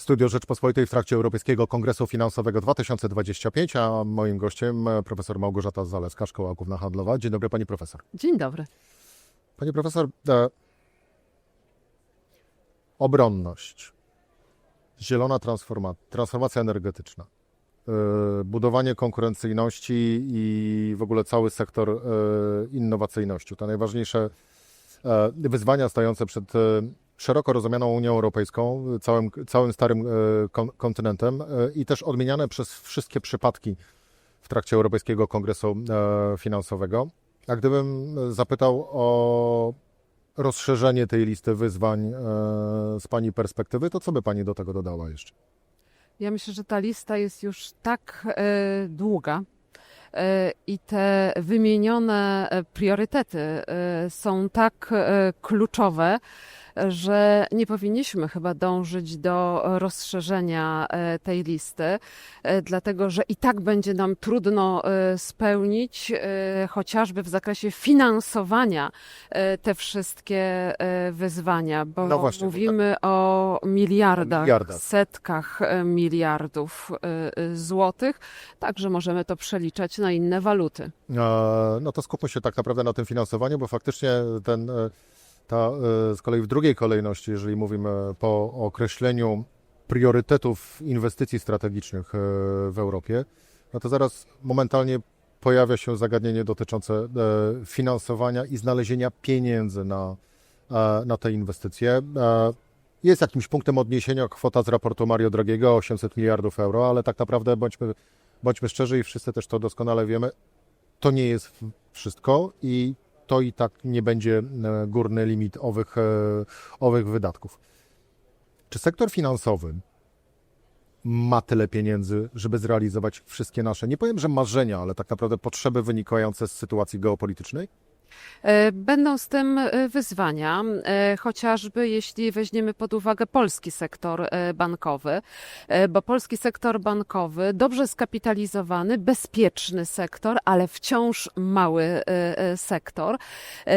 Studio Rzeczpospolitej w trakcie Europejskiego Kongresu Finansowego 2025, a moim gościem profesor Małgorzata Zaleska, Szkoła Główna Handlowa. Dzień dobry pani profesor. Dzień dobry. Pani profesor, e, obronność, zielona transforma, transformacja energetyczna, e, budowanie konkurencyjności i w ogóle cały sektor e, innowacyjności. To najważniejsze e, wyzwania stojące przed e, szeroko rozumianą Unią Europejską, całym, całym starym e, kon, kontynentem e, i też odmieniane przez wszystkie przypadki w trakcie Europejskiego Kongresu e, Finansowego. A gdybym zapytał o rozszerzenie tej listy wyzwań z Pani perspektywy, to co by Pani do tego dodała jeszcze? Ja myślę, że ta lista jest już tak długa i te wymienione priorytety są tak kluczowe, że nie powinniśmy chyba dążyć do rozszerzenia e, tej listy, e, dlatego że i tak będzie nam trudno e, spełnić, chociażby w zakresie finansowania te wszystkie wyzwania, bo No właśnie, bo mówimy o miliardach, miliardach. setkach miliardów złotych, także możemy to przeliczać na inne waluty. No to skupmy się tak naprawdę na tym finansowaniu, bo faktycznie ten, ta e, z kolei w drugiej kolejności, jeżeli mówimy po określeniu priorytetów inwestycji strategicznych e, w Europie, no to zaraz momentalnie pojawia się zagadnienie dotyczące e, finansowania i znalezienia pieniędzy na, na te inwestycje. Jest jakimś punktem odniesienia kwota z raportu Mario Dragiego 800 miliardów euro, ale tak naprawdę bądźmy, bądźmy szczerzy i wszyscy też to doskonale wiemy, to nie jest wszystko i to i tak nie będzie e, górny limit owych, e, owych wydatków. Czy sektor finansowy ma tyle pieniędzy, żeby zrealizować wszystkie nasze, nie powiem, że marzenia, ale tak naprawdę potrzeby wynikające z sytuacji geopolitycznej? E, Będą z tym e, wyzwania, e, chociażby jeśli weźmiemy pod uwagę polski sektor bankowy, bo polski sektor bankowy, dobrze skapitalizowany, bezpieczny sektor, ale wciąż mały sektor.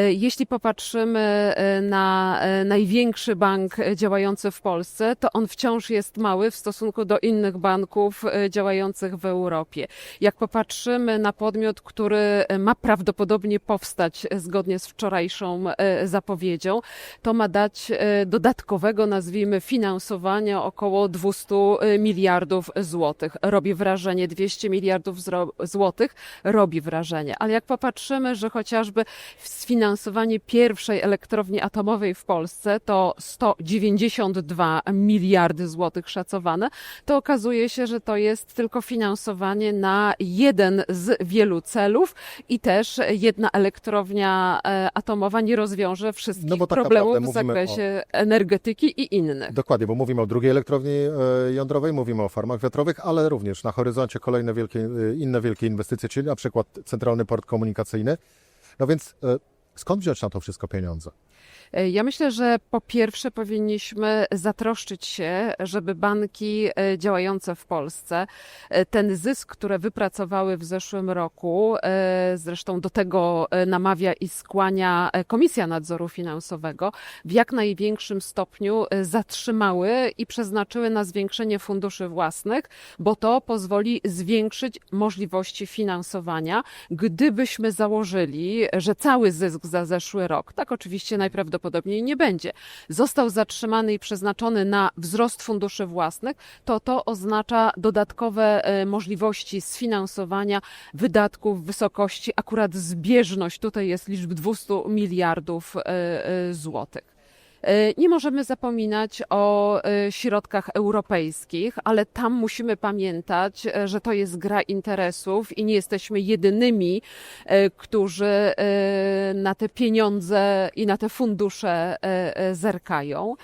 Jeśli popatrzymy na największy bank działający w Polsce, to on wciąż jest mały w stosunku do innych banków działających w Europie. Jak popatrzymy na podmiot, który ma prawdopodobnie powstać e, zgodnie z wczorajszą e, zapowiedzią, to ma dać e, dodatkowego, nazwijmy, finansowania około 200 miliardów złotych. Robi wrażenie 200 miliardów złotych, robi wrażenie. Ale jak popatrzymy, że chociażby sfinansowanie pierwszej elektrowni atomowej w Polsce to 192 miliardy złotych szacowane, to okazuje się, że to jest tylko finansowanie na jeden z wielu celów i też jedna elektrownia e, atomowa nie rozwiąże wszystkich No tak problemów w zakresie energetyki i innych. Dokładnie, bo mówimy o drugiej elektrowni e, jądrowej, mówimy o farmach wiatrowych, ale również na horyzoncie kolejne wielkie, e, inne wielkie inwestycje, czyli na przykład Centralny Port Komunikacyjny. No więc skąd wziąć na to wszystko pieniądze? E, Ja myślę, że po pierwsze powinniśmy zatroszczyć się, żeby banki e, działające w Polsce e, ten zysk, który wypracowały w zeszłym roku, zresztą do tego namawia i skłania Komisja Nadzoru Finansowego, w jak największym stopniu zatrzymały i przeznaczyły na zwiększenie funduszy własnych, bo to pozwoli zwiększyć możliwości finansowania, gdybyśmy założyli, że cały zysk za zeszły rok, tak oczywiście najprawdopodobniej nie będzie, został zatrzymany i przeznaczony na wzrost funduszy własnych, to to oznacza dodatkowe e, możliwości sfinansowania wydatków w wysokości. Akurat zbieżność tutaj jest liczb 200 miliardów e, e, złotych. E, Nie możemy zapominać o e, środkach europejskich, ale tam musimy pamiętać, e, że to jest gra interesów i nie jesteśmy jedynymi, którzy na te pieniądze i na te fundusze zerkają.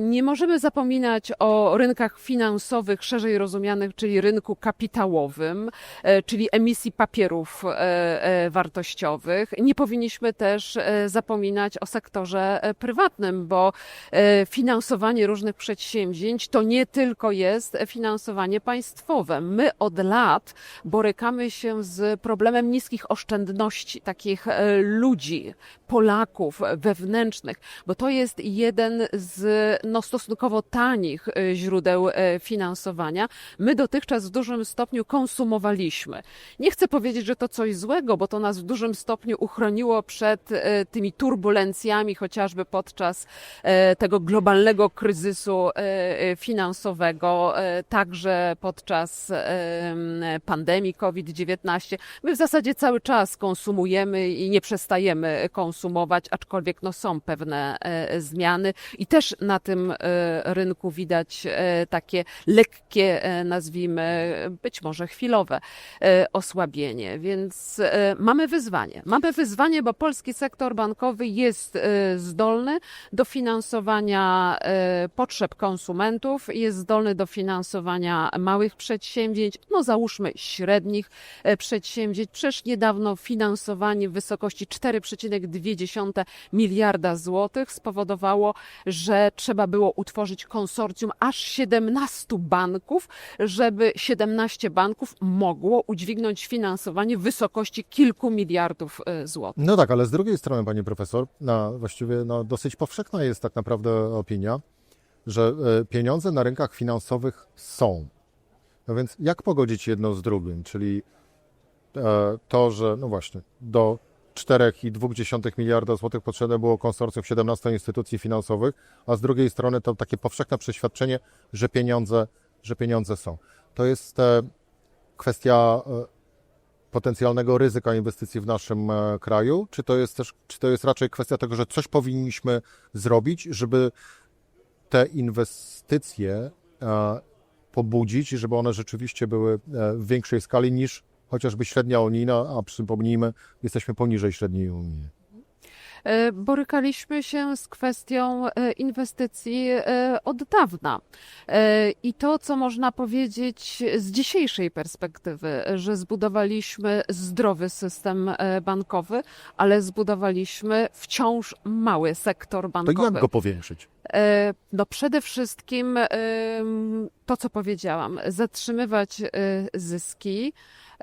Nie możemy zapominać o rynkach finansowych, szerzej rozumianych, czyli rynku kapitałowym, czyli emisji papierów wartościowych. Nie powinniśmy też zapominać o sektorze prywatnym, bo e, finansowanie różnych przedsięwzięć to nie tylko jest finansowanie państwowe. My od lat borykamy się z problemem niskich oszczędności takich e, ludzi, Polaków wewnętrznych, bo to jest jeden z no, stosunkowo tanich e, źródeł finansowania. My dotychczas w dużym stopniu konsumowaliśmy. Nie chcę powiedzieć, że to coś złego, bo to nas w dużym stopniu uchroniło przed tymi turbulencjami, chociażby podczas e, tego globalnego kryzysu e, e, finansowego, także podczas pandemii COVID-19. My w zasadzie cały czas konsumujemy i nie przestajemy konsumować, aczkolwiek no, są pewne zmiany i też na tym rynku widać takie lekkie, nazwijmy, być może chwilowe osłabienie, więc mamy wyzwanie. Mamy wyzwanie, bo polski sektor bankowy jest zdolny do finansowania e, potrzeb konsumentów, jest zdolny do finansowania małych przedsięwzięć, no załóżmy średnich e, przedsięwzięć. Przecież niedawno finansowanie w wysokości 4,2 miliarda złotych spowodowało, że trzeba było utworzyć konsorcjum aż 17 banków, żeby 17 banków mogło udźwignąć finansowanie w wysokości kilku miliardów e, złotych. No tak, ale z drugiej strony, pani profesor, no, właściwie no, dosyć powszechna jest tak naprawdę opinia, że e, pieniądze na rynkach finansowych są. No więc jak pogodzić jedno z drugim? Czyli e, to, że no właśnie do 4,2 miliarda złotych potrzebne było konsorcjum 17 instytucji finansowych, a z drugiej strony to takie powszechne przeświadczenie, że pieniądze, że pieniądze są. To jest e, kwestia potencjalnego ryzyka inwestycji w naszym e, kraju, czy to jest też, czy to jest raczej kwestia tego, że coś powinniśmy zrobić, żeby te inwestycje e, pobudzić, żeby one rzeczywiście były e, w większej skali niż chociażby średnia unijna, a przypomnijmy, jesteśmy poniżej średniej unijnej. E, Borykaliśmy się z kwestią e, inwestycji e, od dawna. I to, co można powiedzieć z dzisiejszej perspektywy, że zbudowaliśmy zdrowy system bankowy, ale zbudowaliśmy wciąż mały sektor To bankowy. jak go powiększyć? E, No przede wszystkim em, to, co powiedziałam, zatrzymywać e, zyski,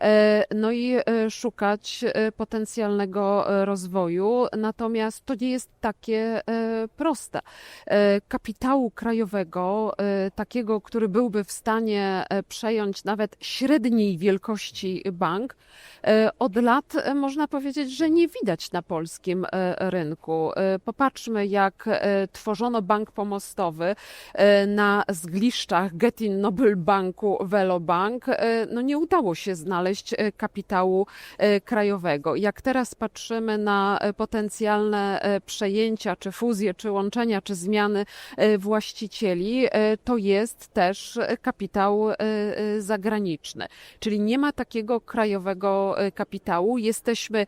e, no i e, szukać e, potencjalnego e, rozwoju. Natomiast to nie jest takie e, proste. E, Kapitału krajowego, e, takiego, który byłby w stanie e, przejąć nawet średniej wielkości bank, e, od lat e, można powiedzieć, że nie widać na polskim e, rynku. E, Popatrzmy, jak e, tworzono bank pomostowy e, na zgliszczach Getin Noble Banku Velobank. E, No nie udało się znaleźć e, kapitału krajowego. Jak teraz patrzymy na potencjalne przejęcia, czy fuzje, czy łączenia, czy zmiany właścicieli, to jest też kapitał zagraniczny. Czyli nie ma takiego krajowego kapitału. Jesteśmy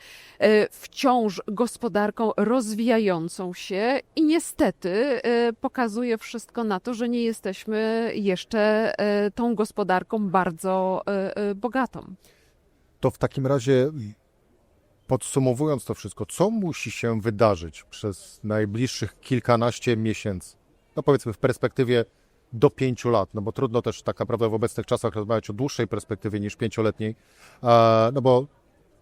wciąż gospodarką rozwijającą się i niestety pokazuje wszystko na to, że nie jesteśmy jeszcze e, tą gospodarką bardzo e, bogatą. To w takim razie, podsumowując to wszystko, co musi się wydarzyć przez najbliższych kilkanaście miesięcy? No powiedzmy w perspektywie do pięciu lat, no bo trudno też tak naprawdę w obecnych czasach rozmawiać o dłuższej perspektywie niż pięcioletniej, e, no bo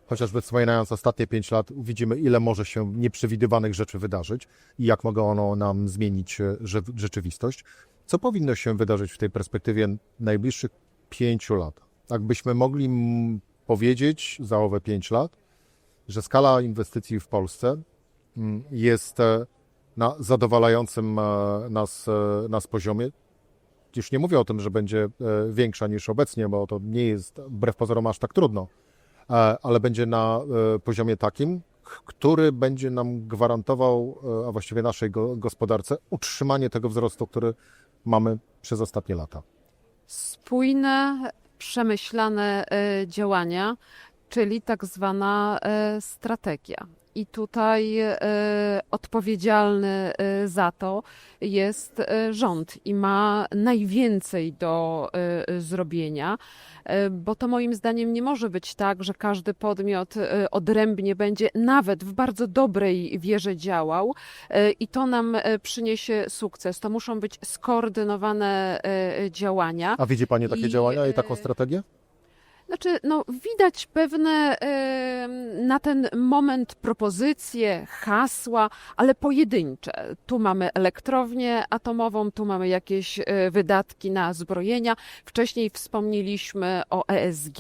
chociażby wspominając ostatnie pięć lat, widzimy ile może się nieprzewidywanych rzeczy wydarzyć i jak mogą one nam zmienić e, rze- rzeczywistość. Co powinno się wydarzyć w tej perspektywie najbliższych pięciu lat? Jakbyśmy mogli mm, powiedzieć za owe pięć lat, że skala inwestycji w Polsce jest e, na zadowalającym e, nas, nas poziomie. Już nie mówię o tym, że będzie większa niż obecnie, bo to nie jest wbrew pozorom aż tak trudno, ale będzie na e, poziomie takim, który będzie nam gwarantował, e, a właściwie naszej go- gospodarce, utrzymanie tego wzrostu, który mamy przez ostatnie lata. Spójne, przemyślane e, działania, czyli tak zwana e, strategia. I tutaj e, odpowiedzialny e, za to jest e, rząd i ma najwięcej do zrobienia, bo to moim zdaniem nie może być tak, że każdy podmiot odrębnie będzie nawet w bardzo dobrej wierze działał i to nam przyniesie sukces. To muszą być skoordynowane działania. A widzi Pani takie I, działania i taką strategię? Znaczy, no, widać pewne na ten moment propozycje, hasła, ale pojedyncze. Tu mamy elektrownię atomową, tu mamy jakieś e, wydatki na zbrojenia. Wcześniej wspomnieliśmy o ESG,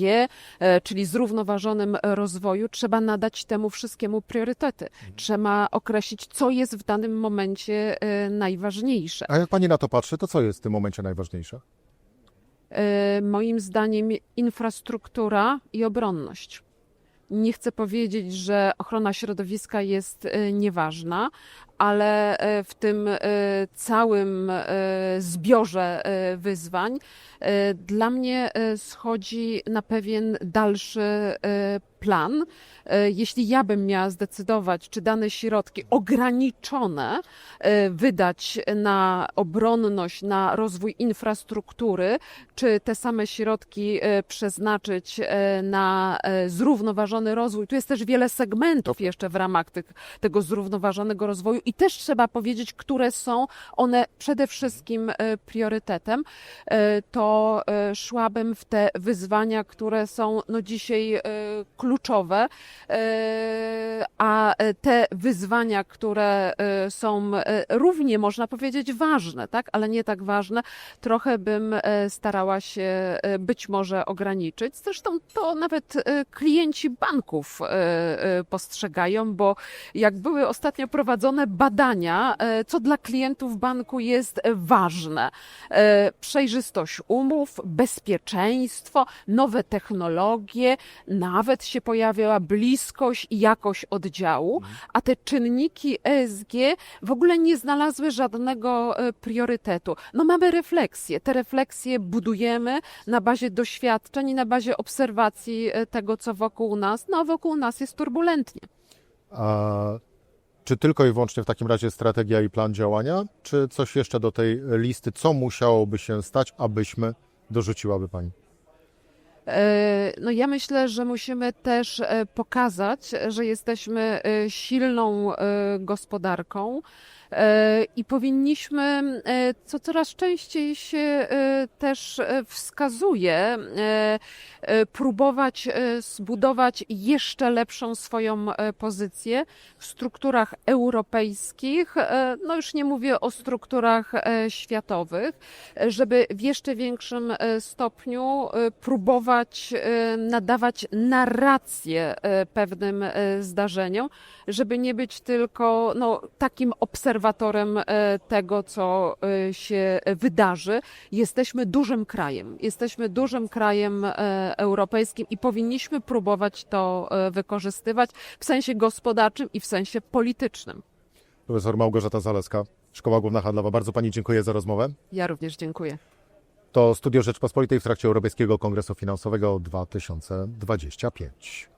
e, czyli zrównoważonym rozwoju. Trzeba nadać temu wszystkiemu priorytety. Trzeba określić, co jest w danym momencie e, najważniejsze. A jak Pani na to patrzy, to co jest w tym momencie najważniejsze? E, moim zdaniem infrastruktura i obronność. Nie chcę powiedzieć, że ochrona środowiska jest e, nieważna, ale e, w tym całym zbiorze wyzwań dla mnie schodzi na pewien dalszy plan. E, Jeśli ja bym miała zdecydować, czy dane środki ograniczone e, wydać na obronność, na rozwój infrastruktury, czy te same środki e, przeznaczyć na zrównoważony rozwój. Tu jest też wiele segmentów jeszcze w ramach tych, tego zrównoważonego rozwoju i też trzeba powiedzieć, które są one przede wszystkim priorytetem. To szłabym w te wyzwania, które są no dzisiaj e, kluczowe, E, a te wyzwania, które e, są e, równie, można powiedzieć, ważne, tak, ale nie tak ważne, trochę bym starała się być może ograniczyć. Zresztą to nawet klienci banków postrzegają, bo jak były ostatnio prowadzone badania, co dla klientów banku jest ważne. Przejrzystość umów, bezpieczeństwo, nowe technologie, nawet się pojawiała bliskość i jakość oddziału, a te czynniki ESG w ogóle nie znalazły żadnego e, priorytetu. No mamy refleksje. Te refleksje budujemy na bazie doświadczeń i na bazie obserwacji e, tego, co wokół nas. No wokół nas jest turbulentnie. A czy tylko i wyłącznie w takim razie strategia i plan działania, czy coś jeszcze do tej listy, co musiałoby się stać, abyśmy dorzuciłaby Pani? E, No ja myślę, że musimy też e, pokazać, że jesteśmy e, silną gospodarką i powinniśmy, e, co coraz częściej się e, też e, wskazuje, e, e, próbować e, zbudować jeszcze lepszą swoją e, pozycję w strukturach europejskich, e, no już nie mówię o strukturach e, światowych, e, żeby w jeszcze większym e, stopniu e, próbować e, nadawać narrację e, pewnym e, zdarzeniom, żeby nie być tylko no, takim obserwatorem e, tego, co e, się wydarzy. Jesteśmy dużym krajem, jesteśmy dużym krajem e, europejskim i powinniśmy próbować to wykorzystywać w sensie gospodarczym i w sensie politycznym. Profesor Małgorzata Zaleska, Szkoła Główna Handlowa. Bardzo Pani dziękuję za rozmowę. Ja również dziękuję. To Studio Rzeczpospolitej w trakcie Europejskiego Kongresu Finansowego 2025.